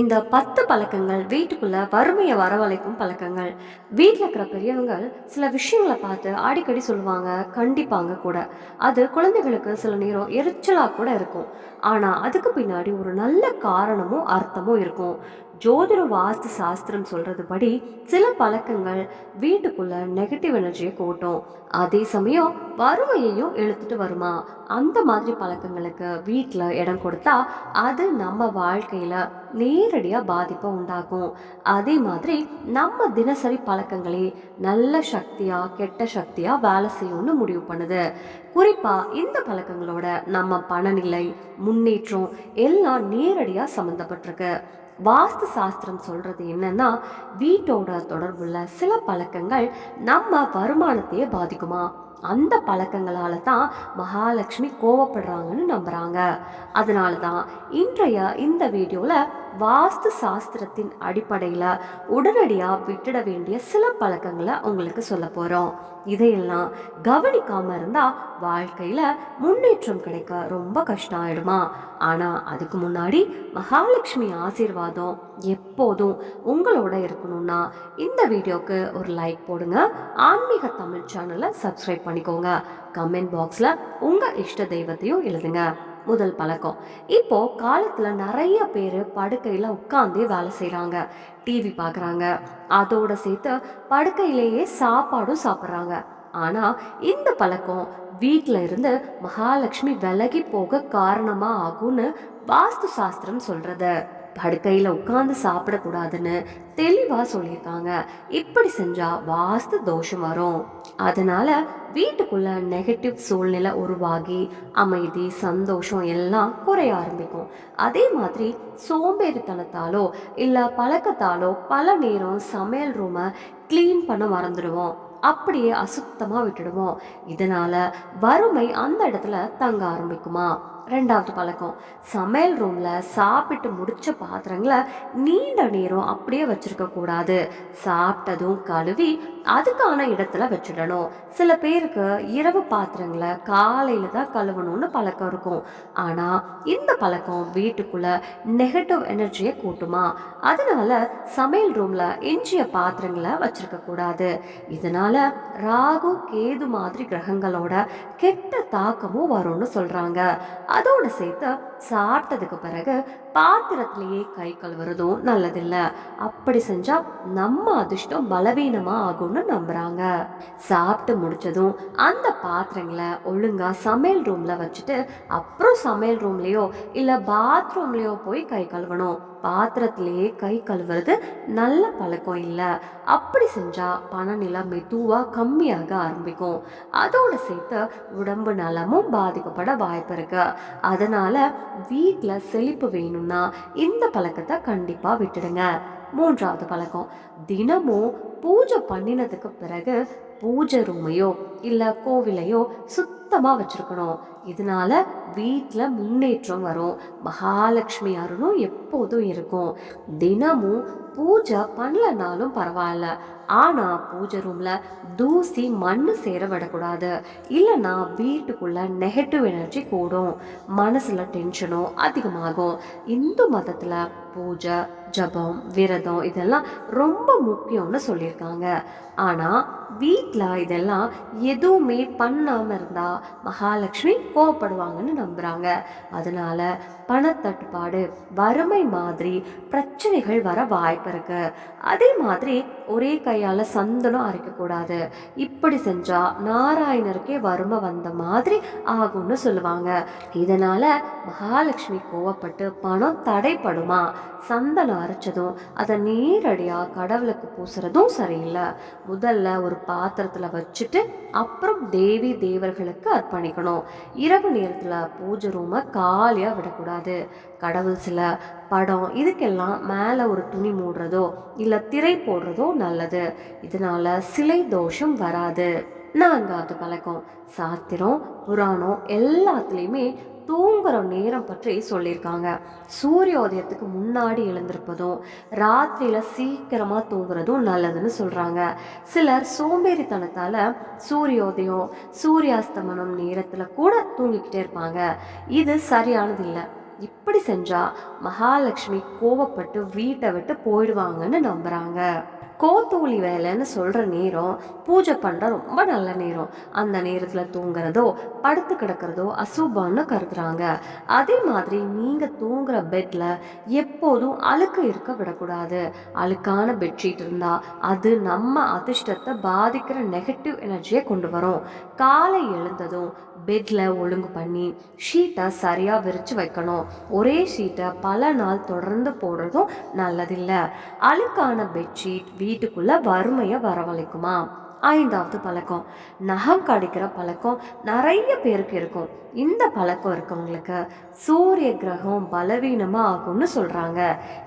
இந்த பத்து பழக்கங்கள் வீட்டுக்குள்ள வறுமையை வரவழைக்கும் பழக்கங்கள். வீட்டில் இருக்கிற பெரியவங்க சில விஷயங்களை பார்த்து அடிக்கடி சொல்லுவாங்க கண்டிப்பாங்க கூட. அது குழந்தைகளுக்கு சில நேரம் எரிச்சலாக கூட இருக்கும். ஆனால் அதுக்கு பின்னாடி ஒரு நல்ல காரணமும் அர்த்தமும் இருக்கும். ஜோதிட வாஸ்து சாஸ்திரம் சொல்றது படி சில பழக்கங்கள் வீட்டுக்குள்ள நெகட்டிவ் எனர்ஜியை கூட்டும். அதே சமயம் வறுமையையும் இழுத்துட்டு வருமா? அந்த மாதிரி பழக்கங்களுக்கு வீட்டில் இடம் கொடுத்தா அது நம்ம வாழ்க்கையில நேரடியாக பாதிப்பை உண்டாகும் அதே மாதிரி நம்ம தினசரி பழக்கங்களே நல்ல சக்தியா கெட்ட சக்தியா வேலை செய்யும்னு முடிவு பண்ணுது. குறிப்பா இந்த பழக்கங்களோட நம்ம பணநிலை முன்னேற்றம் எல்லாம் நேரடியாக சம்மந்தப்பட்டிருக்கு வாஸ்து சாஸ்திரம் சொல்கிறது என்னன்னா வீட்டோட தொடர்புள்ள சில பழக்கங்கள் நம்ம வருமானத்தையே பாதிக்குமா? அந்த பழக்கங்களால தான் மகாலட்சுமி கோவப்படுறாங்கன்னு நம்புகிறாங்க அதனால தான் இன்றைய இந்த வீடியோவில் வாஸ்து சாஸ்திரத்தின் அடிப்படையில் உடனடியாக விட்டுட வேண்டிய சில பழக்கங்களை உங்களுக்கு சொல்ல போகிறோம் இதையெல்லாம் கவனிக்காமல் இருந்தால் வாழ்க்கையில் முன்னேற்றம் கிடைக்க ரொம்ப கஷ்டம் ஆயிடுமா ஆனால் அதுக்கு முன்னாடி மகாலட்சுமி ஆசீர்வாதம் எப்போதும் உங்களோட இருக்கணும்னா இந்த வீடியோக்கு ஒரு லைக் போடுங்க. ஆன்மீக தமிழ் சேனலை சப்ஸ்கிரைப் பண்ணிக்கோங்க. கமெண்ட் பாக்ஸில் உங்கள் இஷ்ட தெய்வத்தையும் எழுதுங்க. முதல் பழக்கம். இப்போ காலத்துல நிறைய பேர் படுக்கையில உட்காந்தே வேலை செய்யறாங்க டிவி பார்க்குறாங்க அதோட சேர்த்து படுக்கையிலேயே சாப்பாடும் சாப்பிட்றாங்க. ஆனா இந்த பழக்கம் வீட்டில் இருந்து மகாலட்சுமி விலகி போக காரணமாக ஆகும்னு வாஸ்து சாஸ்திரம் சொல்றது. படுக்கையில் உட்காந்து சாப்பிடக்கூடாதுன்னு தெளிவாக சொல்லியிருக்காங்க. இப்படி செஞ்சால் வாஸ்து தோஷம் வரும். அதனால வீட்டுக்குள்ள நெகட்டிவ் சூழ்நிலை உருவாகி அமைதி சந்தோஷம் எல்லாம் குறைய ஆரம்பிக்கும். அதே மாதிரி சோம்பேறித்தனத்தாலோ இல்லை பழக்கத்தாலோ பல நேரம் சமையல் ரூமை க்ளீன் பண்ண மறந்துடுவோம். அப்படியே அசுத்தமாக விட்டுடுவோம். இதனால் வறுமை அந்த இடத்துல தங்க ஆரம்பிக்குமா? ரெண்டாவது பழக்கம் சமையல் ரூமில் சாப்பிட்டு முடித்த பாத்திரங்களை நீண்ட நேரம் அப்படியே வச்சுருக்கக்கூடாது சாப்பிட்டதும் கழுவி அதுக்கான இடத்துல வச்சிடணும். சில பேருக்கு இரவு பாத்திரங்களை காலையில் தான் கழுவணும்னு பழக்கம் இருக்கும். ஆனால் இந்த பழக்கம் வீட்டுக்குள்ளே நெகட்டிவ் எனர்ஜியை கூட்டுமா? அதனால சமையல் ரூமில் எஞ்சிய பாத்திரங்களை வச்சுருக்கக்கூடாது இதனால் இதனால ராகு கேது மாதிரி கிரகங்களோட கெட்ட தாக்கமும் வரும்னு சொல்றாங்க. அதோட சேர்த்து சாப்பிட்டதுக்கு பிறகு பாத்திரத்திலேயே கை கழுவுறதும் நல்லதில்லை. அப்படி செஞ்சா நம்ம அதிர்ஷ்டம் பலவீனமாக ஆகும்னு நம்புறாங்க. சாப்பிட்டு முடிச்சதும் அந்த பாத்திரங்களை ஒழுங்கா சமையல் ரூம்ல வச்சுட்டு அப்புறம் சமையல் ரூம்லேயோ இல்லை பாத்ரூம்லேயோ போய் கை கழுவணும். பாத்திரத்திலேயே கை கழுவுறது நல்ல பழக்கம் இல்லை. அப்படி செஞ்சா பணநிலை மெதுவாக கம்மியாக ஆரம்பிக்கும். அதோடு சேர்த்து உடம்பு நலமும் பாதிக்கப்பட வாய்ப்பு இருக்கு. அதனால வீட்டில் செழிப்பு வேணும்னா இந்த பழக்கத்தை கண்டிப்பாக விட்டுடுங்க. மூன்றாவது பழக்கம் தினமும் பூஜை பண்ணினதுக்கு பிறகு பூஜை ரூமையோ இல்லை கோவிலையோ சுத்தமாக வச்சிருக்கணும். இதனால வீட்டில் முன்னேற்றம் வரும். மகாலட்சுமி அருளும் எப்போதும் இருக்கும். தினமும் பூஜை பண்ணலனாலும் பரவாயில்ல. ஆனால் பூஜை ரூமில் தூசி மண் சேர விடக்கூடாது. இல்லைன்னா வீட்டுக்குள்ள நெகட்டிவ் எனர்ஜி கூடும். மனசில் டென்ஷனும் அதிகமாகும். இந்து மதத்தில் பூஜை ஜபம் விரதம் இதெல்லாம் ரொம்ப முக்கியம்னு சொல்லியிருக்காங்க. ஆனால் வீட்டில் இதெல்லாம் எதுவுமே பண்ணாமல் இருந்தால் மகாலட்சுமி கோவப்படுவாங்கன்னு நம்புகிறாங்க அதனால் பணத்தட்டுப்பாடு வறுமை மாதிரி பிரச்சனைகள் வர வாய்ப்பு இருக்குது அதே மாதிரி ஒரே கையால் சந்தனம் அரைக்கக்கூடாது இப்படி செஞ்சால் நாராயணருக்கே வறுமை வந்த மாதிரி ஆகும்னு சொல்லுவாங்க. இதனால் மகாலட்சுமி கோவப்பட்டு பணம் தடைப்படுமா? சந்தனம் அரைச்சதும் அதை நேரடியாக கடவுளுக்கு பூசுறதும் சரியில்லை. முதல்ல ஒரு பாத்திரத்தில் வச்சுட்டு அப்புறம் தேவி தேவர்களுக்கு அர்ப்பணிக்கணும். இரவு நேரத்தில் பூஜை ரூமை காலியாக விடக்கூடாது. கடவுள் சில படம் இதுக்கெல்லாம் மேலே ஒரு துணி மூடுறதோ இல்லை திரை போடுறதோ நல்லது. இதனால சிலை தோஷம் வராது. நான்காவது பழக்கம் சாத்திரம் புராணம் எல்லாத்துலேயுமே தூங்குற நேரம் பற்றி சொல்லியிருக்காங்க. சூரியோதயத்துக்கு முன்னாடி எழுந்திருப்பதும் ராத்திரியில சீக்கிரமா தூங்குறதும் நல்லதுன்னு சொல்றாங்க. சிலர் சோம்பேறித்தனத்தால சூரியோதயம் சூரியாஸ்தமனம் நேரத்துல கூட தூங்கிக்கிட்டே இருப்பாங்க. இது சரியானது இல்லை. இப்படி செஞ்சா மகாலட்சுமி கோவப்பட்டு வீட்டை விட்டு போயிடுவாங்கன்னு நம்புறாங்க. கோத்தூளி வேலைன்னு சொல்கிற நேரம் பூஜை பண்ணுற ரொம்ப நல்ல நேரம். அந்த நேரத்தில் தூங்குறதோ படுத்து கிடக்கிறதோ அசுபம்னு கருதுறாங்க. அதே மாதிரி நீங்கள் தூங்குற பெட்டில் எப்போதும் அழுக்கு இருக்க விடக்கூடாது. அழுக்கான பெட்ஷீட் இருந்தால் அது நம்ம அதிர்ஷ்டத்தை பாதிக்கிற நெகட்டிவ் எனர்ஜியை கொண்டு வரும். காலை எழுந்ததும் பெட்டில் ஒழுங்கு பண்ணி ஷீட்டை சரியாக விரித்து வைக்கணும். ஒரே ஷீட்டை பல நாள் தொடர்ந்து போடுறதும் நல்லதில்லை. அழுக்கான பெட்ஷீட் வீட்டுக்குள்ள வறுமையை வரவழைக்குமா? ஐந்தாவது பழக்கம். நகம் கடிக்கிற பழக்கம் நிறைய பேருக்கு இருக்கும். இந்த பழக்கம் இருக்கவங்களுக்கு சூரிய கிரகம் பலவீனமாக ஆகும்னு சொல்கிறாங்க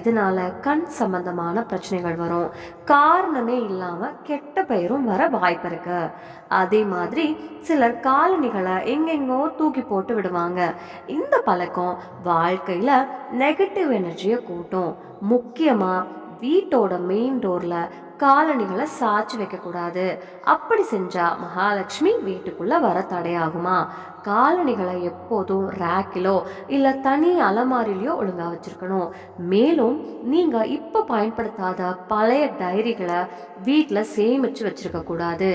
இதனால கண் சம்பந்தமான பிரச்சனைகள் வரும். காரணமே இல்லாமல் கெட்ட பெயரும் வர வாய்ப்பு இருக்கு. அதே மாதிரி சிலர் காலணிகளை எங்கெங்கோ தூக்கி போட்டு விடுவாங்க. இந்த பழக்கம் வாழ்க்கையில் நெகட்டிவ் எனர்ஜியை கூட்டும். முக்கியமாக வீட்டோட மெயின் டோர்ல காலணிகளை சாய்ச்சி வைக்கக்கூடாது. அப்படி செஞ்சா மகாலட்சுமி வீட்டுக்குள்ள வர தடையாகுமா? காலணிகளை எப்போதும் ரேக்கிலோ இல்லை தனி அலமாரிலையோ ஒழுங்காக வச்சுருக்கணும். மேலும் நீங்கள் இப்போ பயன்படுத்தாத பழைய டைரிகளை வீட்டில் சேமிச்சு வச்சுருக்கக்கூடாது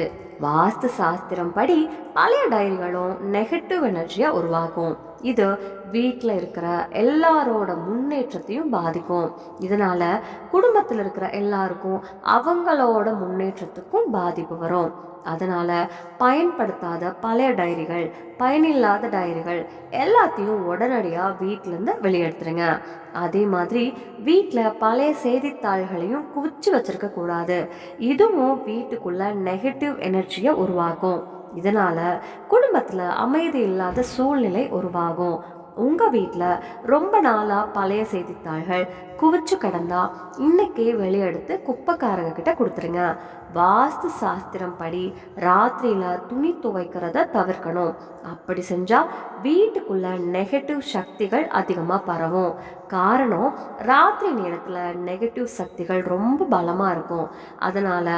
வாஸ்து சாஸ்திரம் படி பழைய டைரிகளும் நெகட்டிவ் எனர்ஜியாக உருவாகும். இது வீட்டில் இருக்கிற எல்லாரோட முன்னேற்றத்தையும் பாதிக்கும். இதனால் குடும்பத்தில் இருக்கிற எல்லாருக்கும் அவங்களோட முன்னேற்றத்துக்கும் பாதிப்பு வரும். அதனால் பயன்படுத்தாத பழைய டைரிகள் பயனில்லாத டைரிகள் எல்லாத்தையும் உடனடியாக வீட்டிலேருந்து வெளியெடுத்துருங்க. அதே மாதிரி வீட்டில் பழைய செய்தித்தாள்களையும் குவிச்சு வச்சுருக்கக்கூடாது இதுவும் வீட்டுக்குள்ளே நெகட்டிவ் எனர்ஜியை உருவாக்கும். இதனால் குடும்பத்தில் அமைதி இல்லாத சூழ்நிலை உருவாகும். உங்கள் வீட்டில் ரொம்ப நாளாக பழைய செய்தித்தாள்கள் குவிச்சு கிடந்தா இன்னைக்கே வெளியெடுத்து குப்பைக்காரங்க கிட்ட கொடுத்துருங்க. வாஸ்து சாஸ்திரம் படி ராத்திரியில் துணி துவைக்கிறத தவிர்க்கணும். அப்படி செஞ்சால் வீட்டுக்குள்ள நெகட்டிவ் சக்திகள் அதிகமாக பரவும். காரணம் ராத்திரி நேரத்தில் நெகட்டிவ் சக்திகள் ரொம்ப பலமாக இருக்கும். அதனால்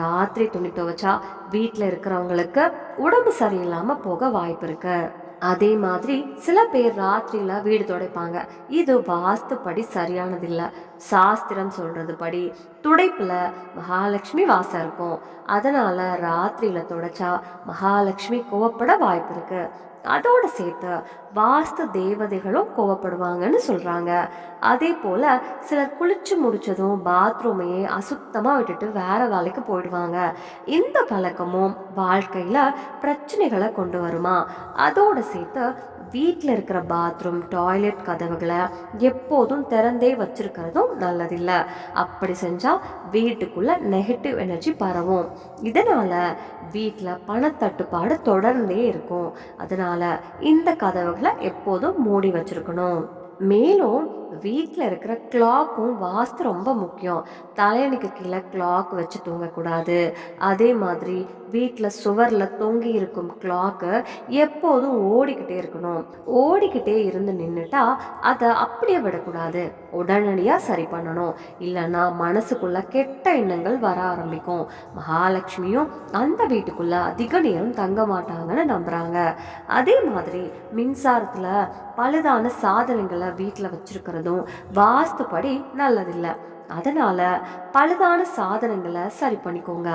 ராத்திரி துணி துவைச்சா வீட்டில் இருக்கிறவங்களுக்கு உடம்பு சரியில்லாமல் போக வாய்ப்பு இருக்குது அதே மாதிரி சில பேர் ராத்திரியில வீடு துடைப்பாங்க. இது வாஸ்துப்படி சரியானதில்லை. சாஸ்திரம் சொல்றது படி துடைப்புல மகாலட்சுமி வாசம் இருக்கும். அதனால ராத்திரியில துடைச்சா மகாலட்சுமி கோவப்பட வாய்ப்பு இருக்கு. அதோட சேர்த்து வாஸ்து தேவதைகளும் கோவப்படுவாங்கன்னு சொல்றாங்க. அதே போல சிலர் குளிச்சு முடிச்சதும் பாத்ரூமையே அசுத்தமா விட்டுட்டு வேற வேலைக்கு போயிடுவாங்க. இந்த பழக்கமும் வாழ்க்கையில பிரச்சனைகளை கொண்டு வருமா? அதோட சேர்த்து வீட்டில் இருக்கிற பாத்ரூம் டாய்லெட் கதவுகளை எப்போதும் திறந்தே வச்சிருக்கிறதும் நல்லதில்லை. அப்படி செஞ்சால் வீட்டுக்குள்ள நெகட்டிவ் எனர்ஜி பரவும். இதனால வீட்டில் பணத்தட்டுப்பாடு தொடர்ந்தே இருக்கும். அதனால இந்த கதவுகளை எப்போதும் மூடி வச்சிருக்கணும். மேலும் வீட்டில் இருக்கிற கிளாக்கும் வாஸ்து ரொம்ப முக்கியம். தலையணிக்கு கீழே கிளாக் வச்சு தூங்கக்கூடாது. அதே மாதிரி வீட்டில் சுவரில் தொங்கி இருக்கும் கிளாக்கு எப்போதும் ஓடிக்கிட்டே இருக்கணும். ஓடிக்கிட்டே இருந்து நின்றுட்டா அதை அப்படியே விடக்கூடாது. உடனடியாக சரி பண்ணணும். இல்லைன்னா மனசுக்குள்ள கெட்ட எண்ணங்கள் வர ஆரம்பிக்கும். மகாலட்சுமியும் அந்த வீட்டுக்குள்ள அதிக நேரம் தங்க மாட்டாங்கன்னு நம்புகிறாங்க அதே மாதிரி மின்சாரத்தில் பழுதான சாதனங்களை வீட்டில் வச்சுருக்கிறதும் வாஸ்துப்படி நல்லதில்லை. அதனால பழுதான சாதனங்களை சரி பண்ணிக்கோங்க.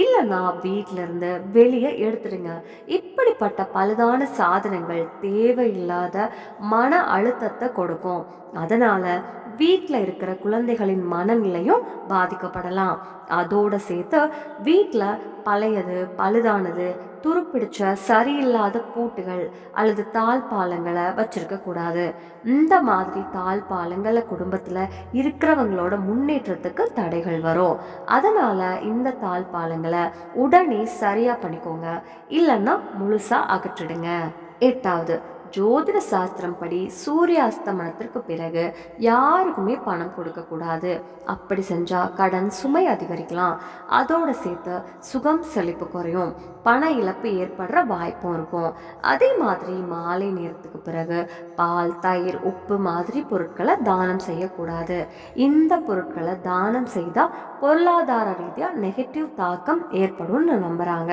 இல்லைன்னா வீட்டில இருந்து வெளியே எடுத்துடுங்க. இப்படிப்பட்ட பழுதான சாதனங்கள் தேவையில்லாத மன அழுத்தத்தை கொடுக்கும். அதனால வீட்டில் இருக்கிற குழந்தைகளின் மனநிலையும் பாதிக்கப்படலாம். அதோட சேர்த்து வீட்டில் பழையது பழுதானது துருப்பிடிச்ச சரியில்லாத பூட்டுகள் அல்லது தாழ் பாலங்களை வச்சிருக்க கூடாது. இந்த மாதிரி தாழ் பாலங்களை குடும்பத்தில் இருக்கிறவங்களோட முன்னேற்றத்துக்கு தடைகள் வரும். அதனால இந்த தாழ் பாலங்களை உடனே சரியாக பண்ணிக்கோங்க. இல்லைன்னா முழுசாக அகற்றிடுங்க. எட்டாவது ஜோதிட சாஸ்திரம் படி சூரிய அஸ்தமனத்திற்கு பிறகு யாருக்குமே பணம் கொடுக்க கூடாது. அப்படி செஞ்சா கடன் சுமை அதிகரிக்கலாம். அதோட சேர்த்து சுகம் செழிப்பு குறையும். பண இழப்பு ஏற்படுற வாய்ப்பும் இருக்கும். அதே மாதிரி மாலை நேரத்துக்கு பிறகு பால் தயிர் உப்பு மாதிரி பொருட்களை தானம் செய்யக்கூடாது. இந்த பொருட்களை தானம் செய்தால் பொருளாதார ரீதியாக நெகட்டிவ் தாக்கம் ஏற்படும்னு நம்புகிறாங்க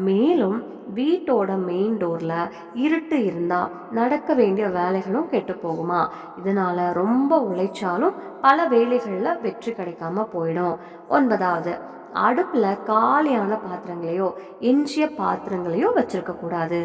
மேலும் வீட்டோட மெயின் டோரில் இருட்டு இருந்தால் நடக்க வேண்டிய வேலைகளும் கெட்டு போகுமா? இதனால் ரொம்ப உழைச்சாலும் பல வேலைகளில் வெற்றி கிடைக்காம போயிடும். ஒன்பதாவது அடுப்பில் காலியான பாத்திரங்களையோ எஞ்சிய பாத்திரங்களையோ வச்சுருக்கக்கூடாது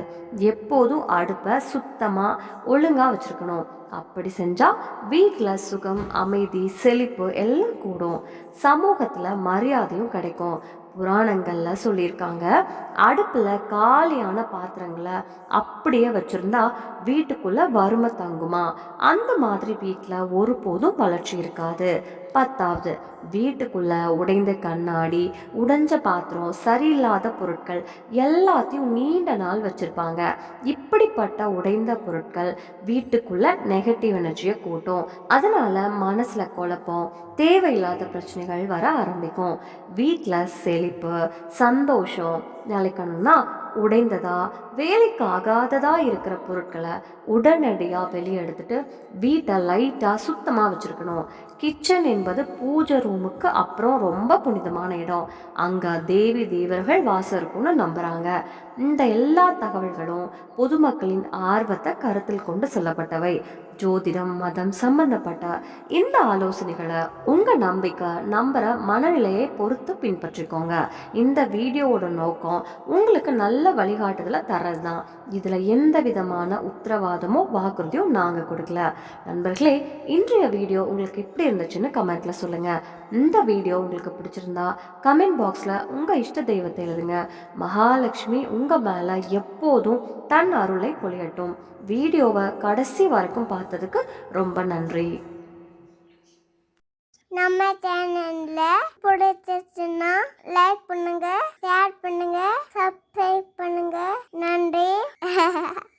எப்போதும் அடுப்பை சுத்தமாக ஒழுங்காக வச்சுருக்கணும். அப்படி செஞ்சால் வீட்டில் சுகம் அமைதி செழிப்பு எல்லாம் கூடும். சமூகத்தில் மரியாதையும் கிடைக்கும். புராணங்களில் சொல்லியிருக்காங்க. அடுப்பில் காலியான பாத்திரங்களை அப்படியே வச்சுருந்தா வீட்டுக்குள்ளே வறுமை தங்குமா? அந்த மாதிரி வீட்டில் ஒருபோதும் வளர்ச்சி இருக்காது. பத்தாவது. வீட்டுக்குள்ள உடைந்த கண்ணாடி உடைஞ்ச பாத்திரம் சரியில்லாத பொருட்கள் எல்லாத்தையும் நீண்ட நாள் வச்சிருப்பாங்க. இப்படிப்பட்ட உடைந்த பொருட்கள் வீட்டுக்குள்ள நெகட்டிவ் எனர்ஜியை கூட்டும். அதனால மனசுல குழப்பம் தேவையில்லாத பிரச்சனைகள் வர ஆரம்பிக்கும். வீட்டில் செழிப்பு சந்தோஷம் நிலைக்கணும்னா உடைந்ததா வேலைக்கு ஆகாததா இருக்கிற பொருட்களை உடனடியாக வெளியே எடுத்துட்டு வீட்டை லைட்டாக சுத்தமாக வச்சுருக்கணும். கிச்சன் என்பது பூஜை ரூமுக்கு அப்புறம் ரொம்ப புனிதமான இடம். அங்கே தேவி தேவர்கள் வாசம் இருக்கும்னு நம்புகிறாங்க இந்த எல்லா தகவல்களும் பொதுமக்களின் ஆர்வத்தை கருத்தில் கொண்டு சொல்லப்பட்டவை. ஜோதிடம் மதம் சம்பந்தப்பட்ட இந்த ஆலோசனைகளை உங்கள் நம்பிக்கை நம்புகிற மனநிலையை பொறுத்து பின்பற்றிக்கோங்க. இந்த வீடியோவோட நோக்கம் உங்களுக்கு நல்ல வழிகாட்டுதலை தர்றது தான் இதில் எந்த விதமான உத்தரவாதமோ வாக்குறுதியும் நாங்கள் கொடுக்கல. நண்பர்களே இன்றைய வீடியோ உங்களுக்கு எப்படி இருந்துச்சுன்னு கமெண்ட்டில் சொல்லுங்கள் இந்த வீடியோ உங்களுக்கு பிடிச்சிருந்தா கமெண்ட் பாக்ஸில் உங்கள் இஷ்ட தெய்வத்தை எழுதுங்க. மகாலட்சுமி உங்கள் மேலே எப்போதும் தன் அருளை பொழியட்டும் வீடியோவை கடைசி வரைக்கும் பார்த்ததுக்கு ரொம்ப நன்றி. நம்ம சேனல்ல பிடிச்சிருச்சுன்னா லைக் பண்ணுங்க ஷேர் பண்ணுங்க சப்ஸ்கிரைப் பண்ணுங்க. நன்றி.